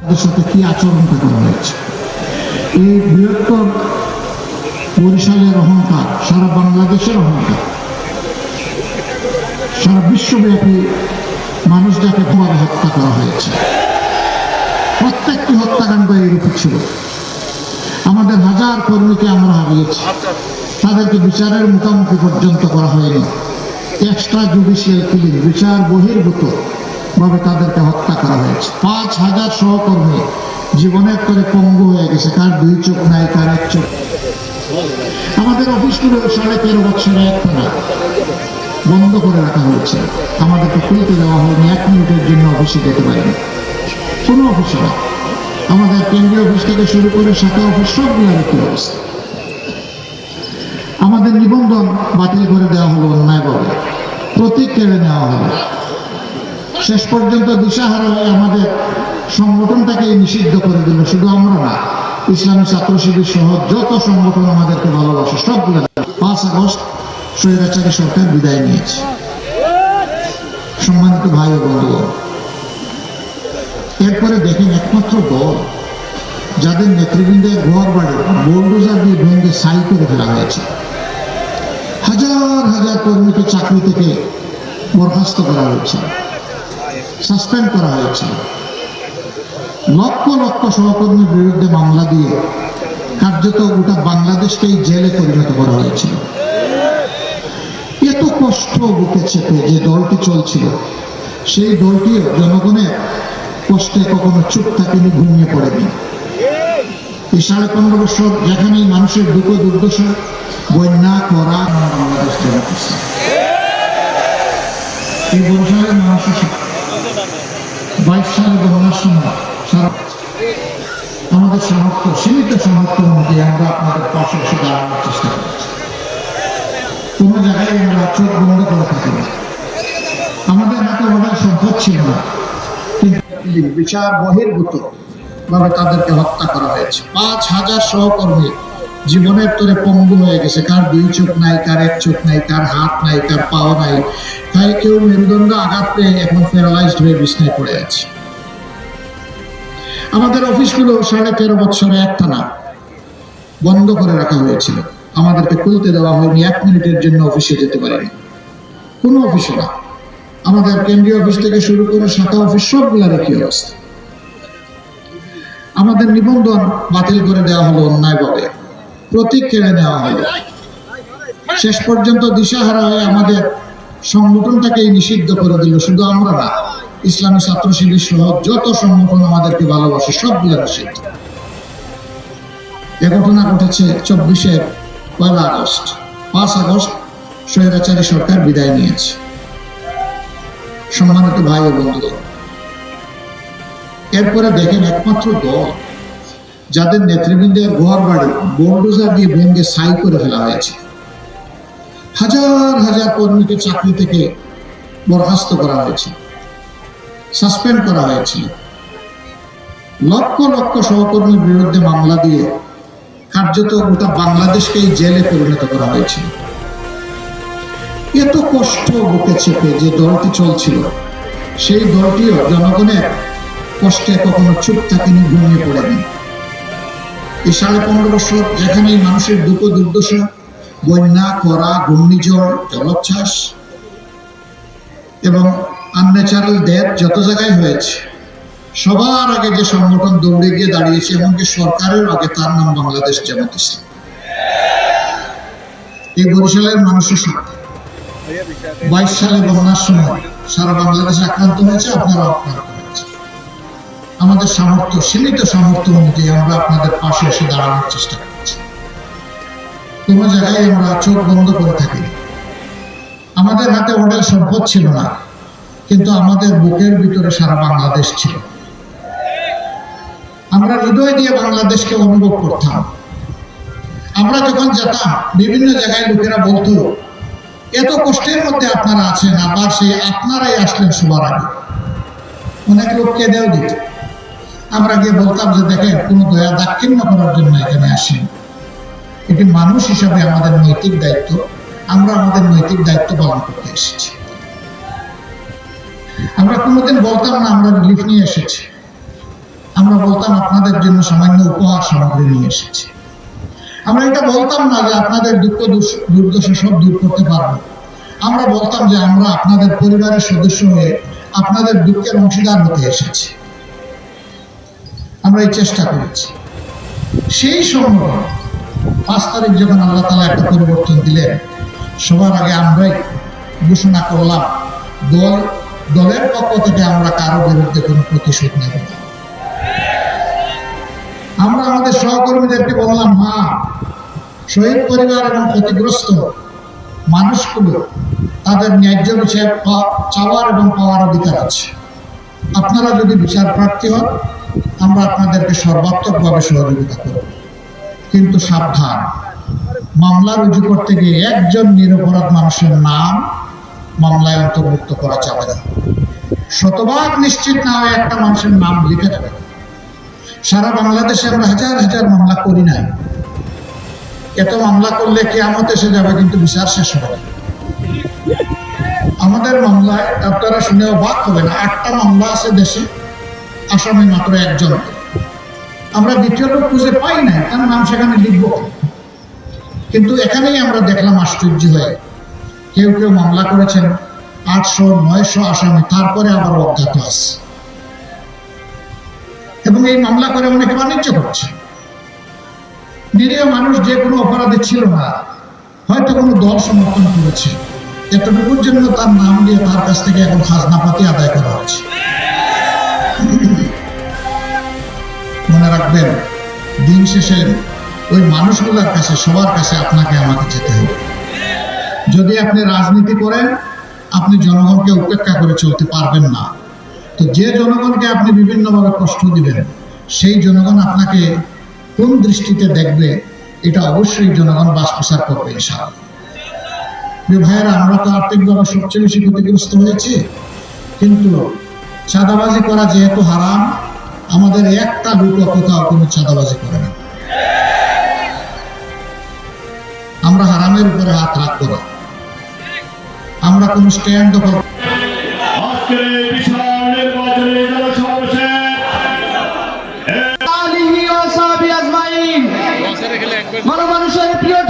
তাদের সাথে কি আচরণটা করা হয়েছে? এই বৃহত্তর বরিশালের অহংকার, সারা বাংলাদেশের অহংকার, সারা বিশ্বব্যাপী মানুষ যাকে ভয় হত্যা করা হয়েছে। প্রত্যেকটি হত্যাকাণ্ড এইরূপ ছিল। আমাদের হাজার কর্মীকে আমরা হারিয়েছি। তাদেরকে বিচারের মুখোমুখি পর্যন্ত করা হয়নি। এক্সট্রা জুডিশিয়াল কিলিং বিচার বহির্ভূত ভাবে তাদেরকে হত্যা করা হয়েছে। পাঁচ হাজার সহকর্মী জীবনের করে পঙ্গু হয়ে গেছে, কার দুই চোখ নাই, কার এক চোখ আমাদের অফিসগুলো সাড়ে তেরো বছরে একটা না বন্ধ করে রাখা হয়েছে। আমাদেরকে খুলতে দেওয়া হয়নি, এক মিনিটের জন্য অফিসে যেতে পারিনি। কোনো অফিসে না। আমাদের কেন্দ্রীয় অফিস থেকে শুরু করে শাখা অফিস সবগুলোর একটি অবস্থা আমাদের নিবন্ধন বাতিল করে দেওয়া হলো অন্যায়ভাবে। প্রতীক কেড়ে নেওয়া হলো। শেষ পর্যন্ত দিশাহারা হয়ে আমাদের সংগঠনটাকে নিষিদ্ধ করে দিল। শুধু আমরা না, ইসলামী ছাত্র শিবির সহ যত সংগঠন আমাদেরকে ভালোবাসে, সবগুলো পাঁচ আগস্ট স্বৈরাচারী সরকার বিদায় নিয়েছে। সম্মানিত ভাই ও বন্ধুগণ, এরপরে দেখেন একমাত্র দল যাদের নেতৃবৃন্দের ঘর বাড়ি বোলডোজার দিয়ে ভেঙে সাই করে ফেলা হয়েছে। হাজার হাজার কর্মীকে চাকরি থেকে বরখাস্ত করা হয়েছে। সাসপেন্ড করা হয়েছে। লক্ষ লক্ষ সহকর্মীর বিরুদ্ধে মামলা দিয়ে কার্যত গোটা বাংলাদেশকেই জেলে পরিণত করা হয়েছিল এত কষ্ট বুকে চেপে যে দলটি চলছিল, সেই দলটিও জনগণের কষ্টে কখনো চুপ থাকেনি, ঘুমিয়ে পড়েনি। এই সাড়ে পনেরো বছর যেখানেই মানুষের দুঃখ দুর্দশা, বন্যা, করা, বাংলাদেশ জেলা এই বরিশালের মানুষের বাইশ সালে বন্যার সময় সারা আমাদের সামর্থ্য, সীমিত সামর্থ্য অনুযায়ী আমরা আপনাদের পাশে এসে দাঁড়ানোর চেষ্টা করেছি। কোনো জায়গায় আমরা চোখ বন্ধ করে থাকি আমাদের হাতে অনেক সম্পদ ছিল না। বিচার বহির্ভূত ভাবে তাদেরকে হত্যা করা হয়েছে। পাঁচ হাজার সহকর্মী জীবনের তোরে পঙ্গু হয়ে গেছে। কার দুই চোখ নাই, কার এক চোখ নাই, কার হাত নাই, কার পাও নাই, তাই কেউ মেরুদণ্ড আঘাত পেয়ে এখন প্যারালাইজড হয়ে বিছনায় পড়ে আছে। আমাদের অফিসগুলো সাড়ে তেরো বছরে একটা না বন্ধ করে রাখা হয়েছিল। আমাদেরকে খুলতে দেওয়া হয়নি, এক মিনিটের জন্য অফিসে যেতে পারিনি। কোনো অফিসে না। আমাদের কেন্দ্রীয় অফিস থেকে শুরু করে শাখা অফিস সবগুলোর একই অবস্থা? আমাদের নিবন্ধন বাতিল করে দেওয়া হলো অন্যায়ভাবে। প্রতীক কেড়ে নেওয়া হলো শেষ পর্যন্ত দিশাহারা হয়ে আমাদের সংগঠনটাকেই নিষিদ্ধ করে দিল, শুধু আমরা না, ইসলামী ছাত্র শিবির সহ যত সংগঠন আমাদেরকে ভালোবাসে, সবগুলো নিষিদ্ধ। এ ঘটনা ঘটেছে চব্বিশে পয়লা আগস্ট। পাঁচ আগস্ট স্বৈরাচারী সরকার বিদায় নিয়েছে। সম্মানিত ভাই ও বন্ধুগণ, এরপরে দেখেন একমাত্র দল যাদের নেতৃবৃন্দের ঘর বাড়ি বোলডোজার দিয়ে ভেঙে সাই করে ফেলা হয়েছে। হাজার হাজার কর্মীকে চাকরি থেকে বরখাস্ত করা হয়েছে। সাসপেন্ড করা হয়েছে। লক্ষ লক্ষ সহকর্মীর বিরুদ্ধে মামলা দিয়ে কার্যত গোটা বাংলাদেশকেই জেলে পরিণত করা হয়েছিল এত কষ্ট বুকে চেপে যে দলটি চলছিল, সেই দলটিও জনগণের কষ্টে কখনো চুপ থাকেনি ঘুমিয়ে পড়েনি এই সাড়ে পনেরো বছর যেখানেই মানুষের দুঃখ দুর্দশা, বন্যা খরা ঘূর্ণিঝড়, জলোচ্ছ্বাস এবং আনন্যাচারাল ডেথ যত জায়গায় হয়েছে, সবার আগে যে সংগঠন দৌড়ে গিয়ে দাঁড়িয়েছে, এমনকি সরকারের আগে তার নাম বাংলাদেশ জামাত ইসলাম। এই বরিশালের মানুষের সাথে বাইশ সালে বন্যার সময় সারা বাংলাদেশ আক্রান্ত হয়েছে আপনারা হয়েছে আমাদের সামর্থ্য, সীমিত সামর্থ্য অনুযায়ী আমরা আপনাদের পাশে এসে দাঁড়ানোর চেষ্টা করছি। কোনো জায়গায় আমরা চোখ বন্ধ করে থাকি আমাদের হাতে অনেক সম্পদ ছিল না, কিন্তু আমাদের বুকের ভিতরে সারা বাংলাদেশ ছিল। আমরা হৃদয় দিয়ে বাংলাদেশকে অনুভব করতাম। আমরা যখন যেতাম, বিভিন্ন জায়গায় লোকেরা বলতো, এত কষ্টের মধ্যে আপনারা আছেন, আবার সেই আপনারাই আসলেন সবার আগে। অনেক লোক কেঁদেও দিত। আমরা গিয়ে বলতাম যে দেখেন, কোনো দয়া দাক্ষিণ্য করার জন্য এখানে আসেন এটি মানুষ হিসাবে আমাদের নৈতিক দায়িত্ব। আমরা আমাদের নৈতিক দায়িত্ব পালন করতে এসেছি। আমরা কোনোদিন বলতাম না, আমরা রিলিফ নিয়ে এসেছি। আমরা বলতাম আপনাদের জন্য সামান্য উপহার সামগ্রী নিয়ে এসেছি। আমরা এটা বলতাম না যে আপনাদের দুঃখ দুর্দশা সব দূর করতে পারব। আমরা বলতাম যে আমরা আপনাদের পরিবারের সদস্য হয়ে আপনাদের দুঃখের অংশীদার হতে এসেছি। আমরা এই চেষ্টা করেছি। সেই সময় পাঁচ তারিখ যখন আল্লাহ তালা একটা পরিবর্তন দিলেন, সবার আগে আমরাই ঘোষণা করলাম, দল, দলের পক্ষ থেকে আমরা কারও বিরুদ্ধে কোনো প্রতিশোধ নেব না। আমরা আমাদের সহকর্মীদেরকে বললাম, মা, শহীদ পরিবার এবং ক্ষতিগ্রস্ত মানুষগুলো তাদের ন্যায্য পা- চাওয়ার এবং পাওয়ার অধিকার আছে। আপনারা যদি বিচার প্রার্থী হন আমরা আপনাদেরকে সর্বাত্মকভাবে সহযোগিতা করব। কিন্তু সাবধান। মামলা রুজু করতে গিয়ে একজন নিরপরাধ মানুষের নাম মামলায় অন্তর্ভুক্ত করা যাবে না। শতভাগ নিশ্চিত না হয়ে একটা মানুষের নাম লিখে দেবে। সারা বাংলাদেশে আমরা হাজার হাজার মামলা করি নাই। এত মামলা করলে কে কেয়ামত এসে যাবে কিন্তু বিচার শেষ হবে আমাদের মামলায় আপনারা শুনে অবাক হবেন, আটটা মামলা আছে দেশে। আসামি মাত্র একজন। আমরা দ্বিতীয় লোক খুঁজে পাই না তার নাম সেখানে লিখব। কিন্তু এখানেই আমরা দেখলাম আশ্চর্য হয়ে। কেউ কেউ মামলা করেছেন, আটশো, নয়শো আসামি, তারপরে আবার অজ্ঞাত আছে। এবং এই মামলা করে অনেকে বাণিজ্য করছে। নিরীহ মানুষ যে কোনো অপরাধে ছিল না, হয়তো কোনো দল সমর্থন করেছে। এতটুকুর জন্য তার নাম দিয়ে তার কাছ থেকে এখন খাজনাপাতি আদায় করা হচ্ছে। রাখবেন। দিন শেষে ওই মানুষগুলোর কাছে, সবার কাছে আপনাকে আমাকে যেতে হবে। যদি আপনি রাজনীতি করেন, আপনি জনগণকে উপেক্ষা করে চলতে পারবেন না। তো যে জনগণকে আপনি বিভিন্নভাবে কষ্ট দিবেন, সেই জনগণ আপনাকে কোন দৃষ্টিতে দেখবে, এটা অবশ্যই জনগণ বাস প্রচার করবে প্রিয় ভাইয়েরা, আমরা তো আর্থিকভাবে সবচেয়ে বেশি ক্ষতিগ্রস্ত হয়েছি। কিন্তু চাঁদাবাজি করা যেহেতু হারাম আমাদের একটা দুটো কোথাও কোনো চাঁদাবাজি করে না। আমরা হারামের উপরে হাত রাখব না। আমরা কোনো স্ট্যান্ড মানুষের প্রিয়